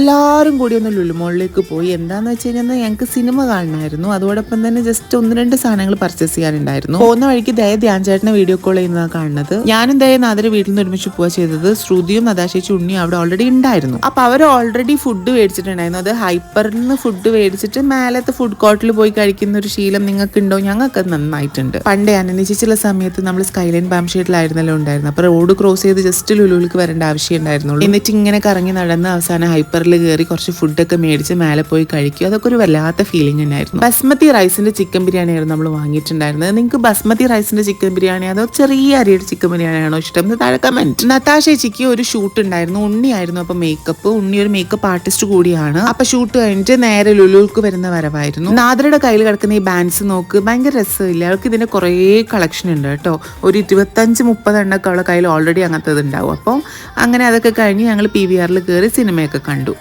എല്ലാവരും കൂടി ഒന്ന് ലുലുമോളിലേക്ക് പോയി. എന്താന്ന് വെച്ച് കഴിഞ്ഞാൽ ഞങ്ങൾക്ക് സിനിമ കാണണമായിരുന്നു. അതോടൊപ്പം തന്നെ ജസ്റ്റ് ഒന്ന് രണ്ട് സാധനങ്ങൾ പർച്ചേസ് ചെയ്യാനുണ്ടായിരുന്നു. പോകുന്ന വഴിക്ക് ദയ ധ്യാൻ ചേട്ടനെ വീഡിയോ കോൾ ചെയ്യുന്നതാണ് കാണുന്നത്. ഞാനും ദയ നാദര വീട്ടിൽ നിന്ന് ഒരുമിച്ച് പോവുക ചെയ്തത്. ശ്രുതിയും നദാശേച്ചി ഉണ്ണിയും അവിടെ ഓൾറെഡി ഉണ്ടായിരുന്നു. അപ്പൊ അവർ ഓൾറെഡി ഫുഡ് മേടിച്ചിട്ടുണ്ടായിരുന്നു. അത് ഹൈപ്പറിൽ നിന്ന് ഫുഡ് മേടിച്ചിട്ട് മേലത്തെ ഫുഡ് കോർട്ടിൽ പോയി കഴിക്കുന്ന ഒരു ശീലം നിങ്ങൾക്ക് ഉണ്ടോ ഞങ്ങൾക്ക് നന്നായിട്ടുണ്ട്. പണ്ടേ അനന്വേഷിച്ചുള്ള സമയത്ത് നമ്മൾ സ്കൈലൈൻ ബാംഷേഡിലായിരുന്നല്ലോ ഉണ്ടായിരുന്നു അപ്പൊ റോഡ് ക്രോസ് ചെയ്ത് ജസ്റ്റ് ലുലുവിലേക്ക് വരേണ്ട ആവശ്യം ഉണ്ടായിരുന്നുള്ളൂ. എന്നിട്ട് ഇങ്ങനെ കറങ്ങി നടന്ന് അവസാനം ഹൈപ്പറിൽ കയറി കുറച്ച് ഫുഡൊക്കെ മേടിച്ച് മേലെ പോയി കഴിക്കും. അതൊക്കെ ഒരു വല്ലാത്ത ഫീലിംഗ് ഉണ്ടായിരുന്നു ബസ്മതി റൈസിന്റെ ചിക്കൻ ബിരിയാണി ആയിരുന്നു നമ്മൾ വാങ്ങിയിട്ടുണ്ടായിരുന്നത്. നിങ്ങൾക്ക് ബസ്മതി റൈസിന്റെ ചിക്കൻ ബിരിയാണി അതോ ചെറിയ അരിയുടെ ചിക്കൻ ബിരിയാണി ആണോ ഇഷ്ടം? എന്ന് താഴെ കമന്റ് നത്താശ ചേച്ചിക്ക് ഒരു ഷൂട്ട് ഉണ്ടായിരുന്നു. ഉണ്ണിയായിരുന്നു അപ്പോൾ മേക്കപ്പ് ഉണ്ണി ഒരു മേക്കപ്പ് ആർട്ടിസ്റ്റ് കൂടിയാണ്. അപ്പോൾ ഷൂട്ട് കഴിഞ്ഞിട്ട് നേരെ ലുലുക്ക് വരുന്ന വരവായിരുന്നു. നാദരയുടെ കയ്യിൽ കിടക്കുന്ന ഈ ബാൻസ് നോക്ക് ഭയങ്കര രസമില്ല? അവൾക്ക് ഇതിന്റെ കുറേ കളക്ഷൻ ഉണ്ട് കേട്ടോ. ഒരു ഇരുപത്തഞ്ച് മുപ്പത് എണ്ണൊക്കെ അവളെ കയ്യിൽ ഓൾറെഡി അങ്ങനത്തെ ഉണ്ടാവും അപ്പോൾ അങ്ങനെ അതൊക്കെ കഴിഞ്ഞ് ഞങ്ങൾ പി വി ആറിൽ കയറി സിനിമയൊക്കെ കണ്ടു.